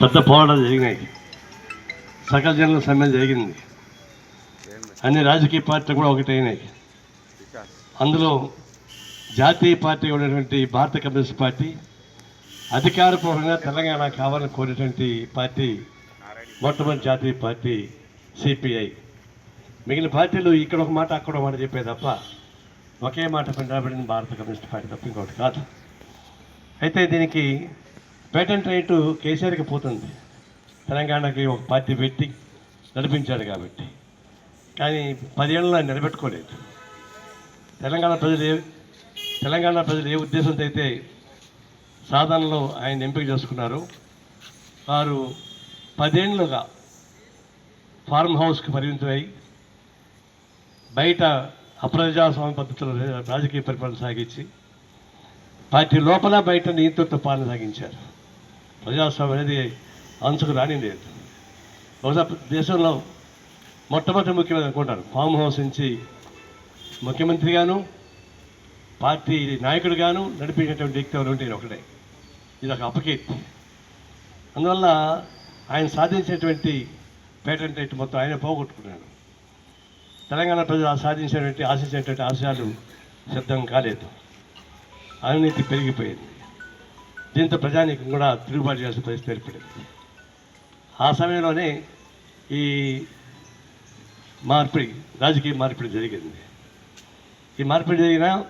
పెద్ద పోరాటాలు జరిగినాయి. సకల జనుల సమ్మె జరిగింది. అన్ని రాజకీయ పార్టీలు కూడా ఒకటైనాయి. అందులో జాతీయ పార్టీ ఉన్నటువంటి భారత కమ్యూనిస్ట్ పార్టీ అధికారపూర్వకంగా తెలంగాణ కావాలని కోరేటువంటి పార్టీ మొట్టమొదటి జాతీయ పార్టీ సిపిఐ. మిగిలిన పార్టీలు ఇక్కడ ఒక మాట అక్కడ ఒక మాట చెప్పే తప్ప ఒకే మాట పండాబడిన భారత కమ్యూనిస్ట్ పార్టీ తప్ప ఇంకోటి కాదు. అయితే దీనికి పేటెంట్ రైటు కేసీఆర్కి పోతుంది. తెలంగాణకి ఒక పార్టీ పెట్టి నడిపించాడు కాబట్టి. కానీ పదేళ్ళలో ఆయన నిలబెట్టుకోలేదు. తెలంగాణ ప్రజలు ఏ తెలంగాణ ప్రజలు ఏ ఉద్దేశంతో అయితే సాధనలో ఆయన ఎంపిక చేసుకున్నారు వారు పదేళ్ళుగా ఫార్మ్ హౌస్కి పరిమితమై బయట అప్రజాస్వామ్య పద్ధతిలో రాజకీయ పరిపాలన సాగించి పార్టీ లోపల బయట నీతితో పాలన సాగించారు. ప్రజాస్వామ్యం అనేది అంచుకు రాని లేదు బహుశా దేశంలో మొట్టమొదటి ముఖ్యమంత్రి అనుకుంటారు ఫామ్ హౌస్ నుంచి ముఖ్యమంత్రిగాను పార్టీ నాయకుడిగాను నడిపించేటువంటి వ్యక్తి ఎవరు ఉంటే ఒకటే. ఇది ఒక అపకీర్తి. అందువల్ల ఆయన సాధించేటువంటి పేటెంట్ రైట్ మొత్తం ఆయన పోగొట్టుకున్నాడు. తెలంగాణ ప్రజలు ఆ సాధించినటువంటి ఆశించినటువంటి ఆశయాలు సిద్ధం కాలేదు. అవినీతి పెరిగిపోయింది. దీంతో ప్రజానీకం కూడా తిరుగుబాటు చేసే పరిస్థితి ఏర్పడింది. ఆ సమయంలోనే ఈ మార్పిడి రాజకీయ మార్పిడి జరిగింది. ఈ మార్పిడి జరిగిన